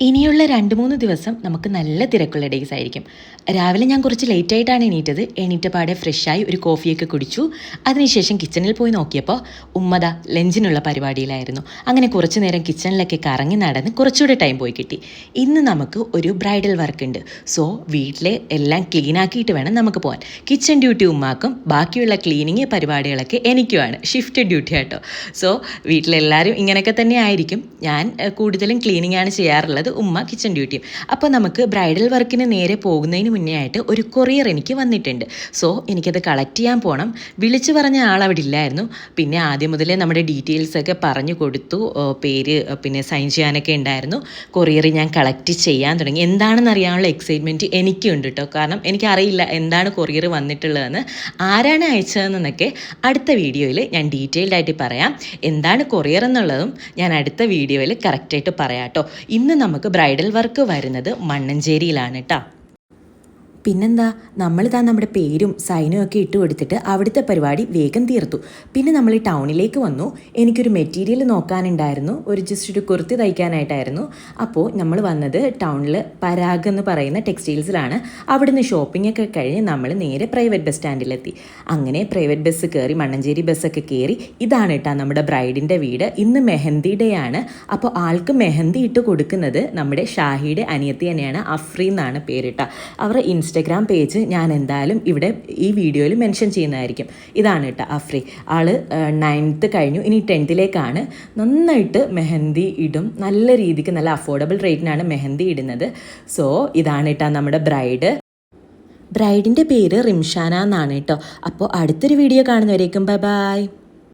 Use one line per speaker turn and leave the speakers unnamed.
ഇനിയുള്ള രണ്ട് മൂന്ന് ദിവസം നമുക്ക് നല്ല തിരക്കുള്ള ഡേയ്സ് ആയിരിക്കും. രാവിലെ ഞാൻ കുറച്ച് ലേറ്റ് ആയിട്ടാണ് എണീറ്റത്. എണീറ്റ പാടെ ഫ്രഷായി ഒരു കോഫിയൊക്കെ കുടിച്ചു. അതിനുശേഷം കിച്ചണിൽ പോയി നോക്കിയപ്പോൾ ഉമ്മത ലഞ്ചിനുള്ള പരിപാടിയിലായിരുന്നു. അങ്ങനെ കുറച്ച് നേരം കിച്ചണിലൊക്കെ കറങ്ങി നടന്ന് കുറച്ചുകൂടെ ടൈം പോയി കിട്ടി. ഇന്ന് നമുക്ക് ഒരു ബ്രൈഡൽ വർക്ക് ഉണ്ട്. സോ വീട്ടിലെ എല്ലാം ക്ലീൻ ആക്കിയിട്ട് വേണം നമുക്ക് പോകാൻ കിച്ചൺ ഡ്യൂട്ടി ഉമ്മാക്കും ബാക്കിയുള്ള ക്ലീനിങ് പരിപാടികളൊക്കെ എനിക്കുമാണ്. ഷിഫ്റ്റ് ഡ്യൂട്ടി ആട്ടോ. സോ വീട്ടിലെല്ലാവരും ഇങ്ങനെയൊക്കെ തന്നെ ആയിരിക്കും. ഞാൻ കൂടുതലും ക്ലീനിങ് ആണ് ചെയ്യാറുള്ളത്. ഉമ്മ കിച്ചൺ ഡ്യൂട്ടിയും അപ്പോൾ നമുക്ക് ബ്രൈഡൽ വർക്കിന് നേരെ പോകുന്നതിന് മുന്നേ ആയിട്ട് ഒരു കൊറിയർ എനിക്ക് വന്നിട്ടുണ്ട്. സോ എനിക്കത് കളക്ട് ചെയ്യാൻ പോകണം വിളിച്ചു പറഞ്ഞ ആൾ അവിടെ ഇല്ലായിരുന്നു. പിന്നെ ആദ്യം മുതലേ നമ്മുടെ ഡീറ്റെയിൽസ് ഒക്കെ പറഞ്ഞു കൊടുത്തു. പേര് പിന്നെ സൈൻ ചെയ്യാനൊക്കെ ഉണ്ടായിരുന്നു. കൊറിയർ ഞാൻ കളക്ട് ചെയ്യാൻ തുടങ്ങി. എന്താണെന്ന് അറിയാനുള്ള എക്സൈറ്റ്മെന്റ് എനിക്കുണ്ട് കേട്ടോ കാരണം എനിക്കറിയില്ല എന്താണ് കൊറിയർ വന്നിട്ടുള്ളതെന്ന്. ആരാണ് അയച്ചതെന്നൊക്കെ അടുത്ത വീഡിയോയിൽ ഞാൻ ഡീറ്റെയിൽഡ് ആയിട്ട് പറയാം. എന്താണ് കൊറിയർ എന്നുള്ളതും ഞാൻ അടുത്ത വീഡിയോയിൽ കറക്റ്റായിട്ട് പറയാം കേട്ടോ ഇന്ന് നമുക്ക് ബ്രൈഡൽ വർക്ക് വരുന്നത് മണ്ണഞ്ചേരിയിലാണ് കേട്ടോ പിന്നെന്താ നമ്മളിതാ നമ്മുടെ പേരും സൈനും ഒക്കെ ഇട്ട് കൊടുത്തിട്ട് അവിടുത്തെ പരിപാടി വേഗം തീർത്തു. പിന്നെ നമ്മൾ ടൗണിലേക്ക് വന്നു. എനിക്കൊരു മെറ്റീരിയൽ നോക്കാനുണ്ടായിരുന്നു. ഒരു ജസ്റ്റ് ഒരു കുർത്തി തയ്ക്കാനായിട്ടായിരുന്നു. അപ്പോൾ നമ്മൾ വന്നത് ടൗണിൽ പരാഗ് എന്ന് പറയുന്ന ടെക്സ്റ്റൈൽസിലാണ്. അവിടുന്ന് ഷോപ്പിംഗ് ഒക്കെ കഴിഞ്ഞ് നമ്മൾ നേരെ പ്രൈവറ്റ് ബസ് സ്റ്റാൻഡിലെത്തി അങ്ങനെ പ്രൈവറ്റ് ബസ് കയറി മണ്ണഞ്ചേരി ബസ്സൊക്കെ കയറി ഇതാണ് കേട്ടോ നമ്മുടെ ബ്രൈഡിന്റെ വീട്. ഇന്ന് മെഹന്തി ഡേ ആണ്. അപ്പോൾ ആൾക്ക് മെഹന്തി ഇട്ട് കൊടുക്കുന്നത് നമ്മുടെ ഷാഹിയുടെ അനിയത്തി തന്നെയാണ് അഫ്രീ എന്നാണ് പേരിട്ട അവരുടെ ഇൻസ്റ്റഗ്രാം പേജ് ഞാൻ എന്തായാലും ഇവിടെ ഈ വീഡിയോയിൽ മെൻഷൻ ചെയ്യുന്നതായിരിക്കും. ഇതാണ് കേട്ടോ അഫ്രി. ആൾ നയൻത്ത് കഴിഞ്ഞു. ഇനി ടെൻത്തിലേക്കാണ് നന്നായിട്ട് മെഹന്തി ഇടും. നല്ല രീതിക്ക് നല്ല അഫോർഡബിൾ റേറ്റിനാണ് മെഹന്തി ഇടുന്നത്. സോ ഇതാണ് കേട്ടോ നമ്മുടെ ബ്രൈഡ് ബ്രൈഡിന്റെ പേര് റിംഷാന എന്നാണ് കേട്ടോ. അപ്പോൾ അടുത്തൊരു വീഡിയോ കാണുന്നവരേക്കും ബൈ ബൈ